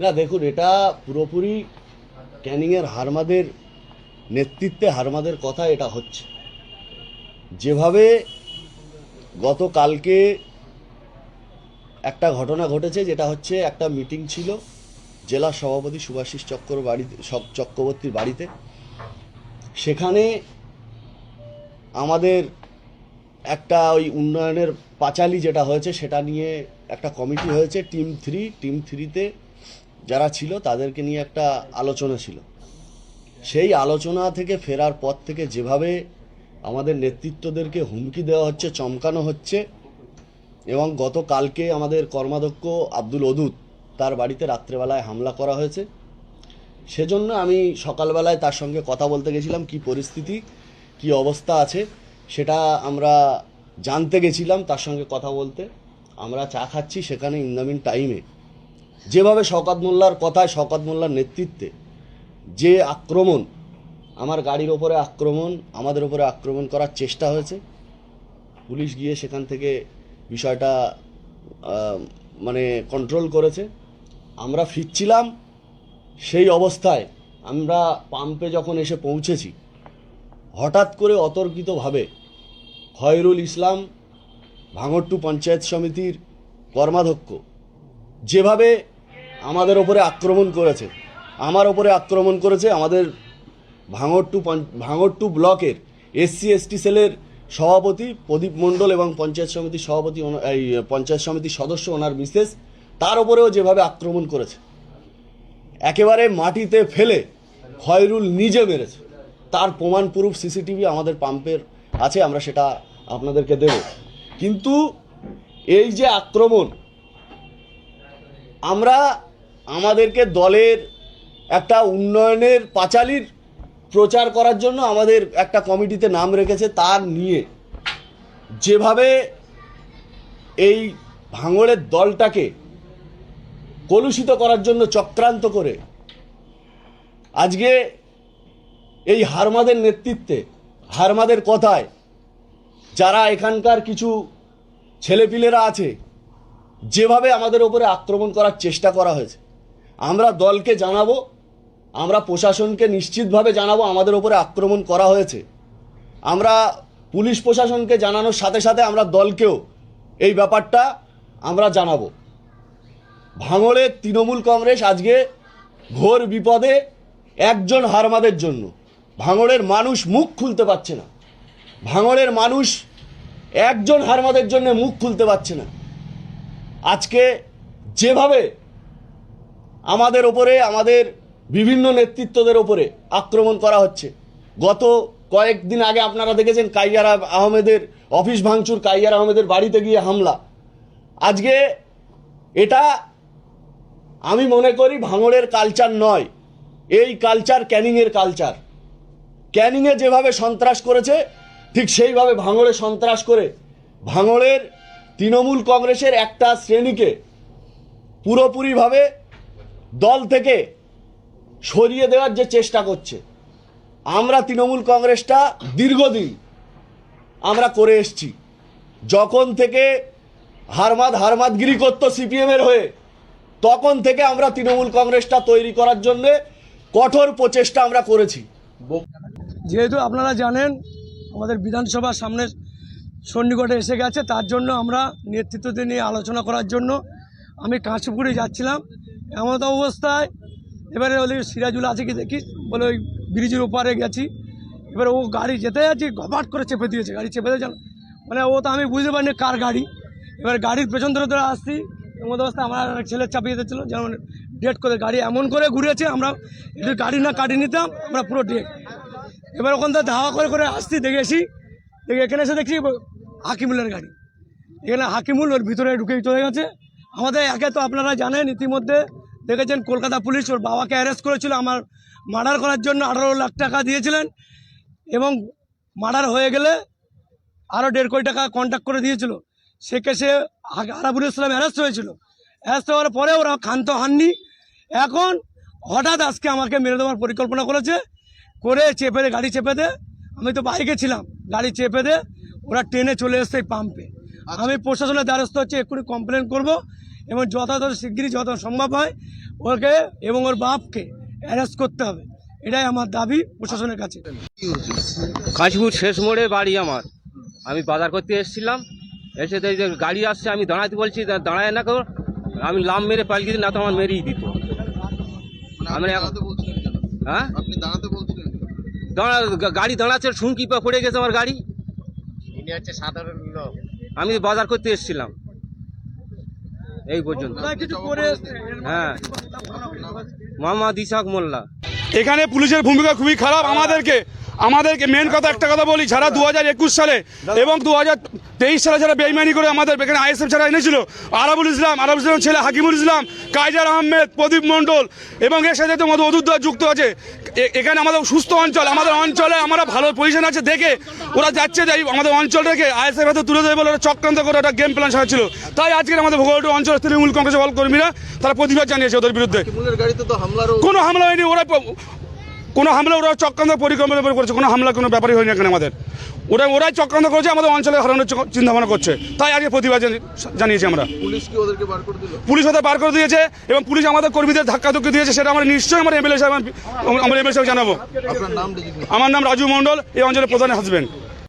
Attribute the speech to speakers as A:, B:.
A: না, দেখুন, এটা পুরোপুরি ক্যানিংয়ের হারমাদের, নেতৃত্বে হারমাদের কথা এটা হচ্ছে। যেভাবে গতকালকে একটা ঘটনা ঘটেছে, যেটা হচ্ছে একটা মিটিং ছিল জেলা সভাপতি সুভাষিস চক্র বাড়িতে চক্রবর্তীর বাড়িতে। সেখানে আমাদের একটা ওই উন্নয়নের পাঁচালি যেটা হয়েছে, সেটা নিয়ে একটা কমিটি হয়েছে, টিম থ্রি। টিম থ্রিতে যারা ছিল, তাদেরকে নিয়ে একটা আলোচনা ছিল। সেই আলোচনা থেকে ফেরার পর থেকে যেভাবে আমাদের নেতৃত্বদেরকে হুমকি দেওয়া হচ্ছে, চমকানো হচ্ছে, এবং গতকালকে আমাদের কর্মাধ্যক্ষ আব্দুল অদুত তার বাড়িতে রাত্রেবেলায় হামলা করা হয়েছে। সেজন্য আমি সকালবেলায় তার সঙ্গে কথা বলতে গেছিলাম, কি পরিস্থিতি, কি অবস্থা আছে। সেটা আমরা জানতে গেছিলাম তার সঙ্গে কথা বলতে। আমরা চা খাচ্ছি সেখানে ইন্দামিন টাইমে যেভাবে শওকাত মোল্লার কথায়, শওকাত মোল্লার নেতৃত্বে যে আক্রমণ, আমার গাড়ির ওপরে আক্রমণ, আমাদের ওপরে আক্রমণ করার চেষ্টা হয়েছে। পুলিশ গিয়ে সেখান থেকে বিষয়টা মানে কন্ট্রোল করেছে। আমরা ফিরছিলাম সেই অবস্থায়। আমরা পাম্পে যখন এসে পৌঁছেছি, হঠাৎ করে অতর্কিতভাবে খয়রুল ইসলাম ভাঙট্টু পঞ্চায়েত সমিতির কর্মাধ্যক্ষ, যেভাবে আমাদের ওপরে আক্রমণ করেছে, আমার ওপরে আক্রমণ করেছে আমাদের ভাঙট্টু পঞ্চ- ভাঙট্টু ব্লকের এসসি এসটি সেলের সভাপতি প্রদীপ মণ্ডল এবং পঞ্চায়েত সমিতির সভাপতি এই, পঞ্চায়েত সমিতির সদস্য ওনার মিসেস, তার ওপরেও যেভাবে আক্রমণ করেছে, একেবারে মাটিতে ফেলে খয়রুল নিজে মেরেছে, তার প্রমাণ প্রুফ সিসিটিভি আমাদের পাম্পের আছে, আমরা সেটা আপনাদেরকে দেব। কিন্তু এই যে আক্রমণ, আমরা আমাদেরকে দলের একটা উন্নয়নের পাঁচালির প্রচার করার জন্য আমাদের একটা কমিটিতে নাম রেখেছে তার নিয়ে। যেভাবে এই ভাঙড়ের দলটাকে কলুষিত করার জন্য চক্রান্ত করে, আজকে এই হারমাদের নেতৃত্বে হারমাদের কথায়, যারা এখানকার কিছু ছেলেপিলেরা আছে, যেভাবে আমাদের ওপরে আক্রমণ করার চেষ্টা করা হয়েছে। আমরা দলকে জানাব, আমরা প্রশাসনকে নিশ্চিতভাবে জানাব আমাদের ওপরে আক্রমণ করা হয়েছে। আমরা পুলিশ প্রশাসনকে জানানোর সাথে সাথে আমরা দলকেও এই ব্যাপারটা আমরা জানাব। ভাঙড়ের তৃণমূল কংগ্রেস আজকে ঘোর বিপদে একজন হারমাদের জন্য। ভাঙড়ের মানুষ মুখ খুলতে পারছে না। ভাঙড়ের মানুষ একজন হারমাদের জন্য মুখ খুলতে পারছে না। আজকে যেভাবে আমাদের ওপরে, আমাদের বিভিন্ন নেতৃত্বদের ওপরে আক্রমণ করা হচ্ছে, গত কয়েকদিন আগে আপনারা দেখেছেন কাইয়ার আহমেদের অফিস ভাঙচুর, কাইয়ার আহমেদের বাড়িতে গিয়ে হামলা। আজকে এটা আমি মনে করি ভাঙড়ের কালচার নয়, এই কালচার ক্যানিংয়ের কালচার ক্যানিংয়ে যেভাবে সন্ত্রাস করেছে, ঠিক সেইভাবে ভাঙড়ে সন্ত্রাস করে ভাঙড়ের তৃণমূল কংগ্রেসের একটা শ্রেণীকে পুরোপুরিভাবে দল থেকে সরিয়ে দেওয়ার যে চেষ্টা করছে, আমরা তৃণমূল কংগ্রেসটা দীর্ঘদিন আমরা করে এসছি। যখন থেকে হারমাদ হারমাদগিরি করতো সিপিএমের হয়ে, তখন থেকে আমরা তৃণমূল কংগ্রেসটা তৈরি করার জন্যে কঠোর প্রচেষ্টা আমরা করেছি।
B: যেহেতু আপনারা জানেন, আমাদের বিধানসভার সামনে সন্নিকটে এসে গেছে, তার জন্য আমরা নেতৃত্বদের নিয়ে আলোচনা করার জন্য আমি কাঁচপুকুরে যাচ্ছিলাম। এমন অবস্থায় এবারে ওই সিরাজুল আছে কি দেখি, বলে ওই ব্রিজের ওপারে গেছি। এবারে ও গাড়ি যেতে যাচ্ছি ঘপাট করে চেপে দিয়েছে, গাড়ি চেপে দিয়েছে। মানে ও তো আমি বুঝতে পারিনি কার গাড়ি। এবার গাড়ির পেছন ধরে ধরে আসছি এমন অবস্থায় আমার ছেলে চাপিয়ে দিয়েছিল, যেমন ডেট করে গাড়ি এমন করে ঘুরেছে, আমরা গাড়ি না কাটিয়ে নিতাম, আমরা পুরো ডেট এবার ওখান থেকে ধাওয়া করে করে আসছি দেখেছি দেখে এখানে এসে দেখছি হাকিমুলের গাড়ি। এখানে হাকিমুল ওর ভিতরে ঢুকে চলে গেছে। আমাদের একে তো আপনারা জানেন, ইতিমধ্যে দেখেছেন, কলকাতা পুলিশ ওর বাবাকে অ্যারেস্ট করেছিল। আমার মার্ডার করার জন্য আঠারো লাখ টাকা দিয়েছিলেন এবং মার্ডার হয়ে গেলে আরও দেড় কোটি টাকা কন্ট্যাক্ট করে দিয়েছিল। সে কেসে আরাবুল ইসলাম অ্যারেস্ট হয়েছিল। অ্যারেস্ট হওয়ার পরে ওরা ক্ষান্ত হাননি। এখন হঠাৎ আজকে আমাকে মেরে দেওয়ার পরিকল্পনা করেছে। করে চেপে দে গাড়ি চেপে দে। আমি তো বাইকে ছিলাম গাড়ি চেপে দে। ওরা ট্রেনে চলে এসছে এই পাম্পে আমি প্রশাসনের দ্বারস্থ হচ্ছে এক্ষুনি কমপ্লেন করব এবং যথাযথ শিগগিরই যত সম্ভব হয় ওকে এবং ওর বাপকে অ্যারেস্ট করতে হবে। এটাই আমার দাবি প্রশাসনের কাছে।
C: কাঁচপুর শেষ মোড়ে বাড়ি আমার। আমি বাজার করতে এসেছিলাম। এসে দেখি যে গাড়ি আসছে আমি দাঁড়াতে বলছি দাঁড়ায় না কেউ? আমি লাম মেরে পালিয়ে দিই না তো আমার মেরেই দিত।
D: মানে
C: আমরা হ্যাঁ?
D: আপনি দাঁড়াতে বলছিলেন?
C: দাঁড়া গাড়ি দাঁড়াচ্ছে শুনকি পা পড়ে গেছে আমার গাড়ি।
D: ইনি হচ্ছে সাধারণ লোক।
C: আমি বাজার করতে এসেছিলাম। এই পর্যন্ত। হ্যাঁ। মোহাম্মদ ইসাক মোল্লা।
E: এখানে পুলিশের ভূমিকা খুবই খারাপ আমাদেরকে। আমাদেরকে মেন কথা একটা কথা বলি যারা দু হাজার একুশ সালে এবং দু হাজার তেইশ সালে যারা বেইমানি করে আমাদের এখানে আইএসএফ যারা এনেছিল আরাবুল ইসলাম আরাবুল ইসলাম ছেলে হাকিমুল ইসলাম কাইজার আহমেদ প্রদীপ মণ্ডল এবং এর সাথে তো মধু অদুদ্দার যুক্ত আছে এখানে আমাদের সুস্থ অঞ্চল আমাদের অঞ্চলে আমরা ভালো পজিশন আছে দেখে ওরা যাচ্ছে যে এই আমাদের অঞ্চলটাকে আইএসএফ হাতে তুলে দেবে বলে ওরা চক্রান্ত করে একটা গেম প্ল্যান সাজাচ্ছিল। তাই আজকে আমাদের ভূগোল অঞ্চল তৃণমূল কংগ্রেসের বল কর্মীরা তারা প্রতিবাদ জানিয়েছে ওদের বিরুদ্ধে। কোনো হামলা হয়নি ওরা কোনো হামলা ওরা চক্রান্ত পরিকল্পনা করেছে কোনো হামলা কোনো ব্যাপারই হয়নি এখানে আমাদের। ওরা ওরাই চক্রান্ত করেছে আমাদের অঞ্চলে হারানোর চিন্তা ভাবনা করছে। তাই আগে প্রতিবাদ জানি- জানিয়েছি আমরা।
D: পুলিশ কি বার করে
E: ওদের বার করে দিয়েছে এবং পুলিশ আমাদের কর্মীদের ধাক্কা ধুক্কি দিয়েছে সেটা আমরা নিশ্চয়ই আমার এমএলএ সাহেব আমার এমএলএ সাহেব জানাব। আমার নাম রাজু মণ্ডল এই অঞ্চলের প্রধান হাসবেন্ড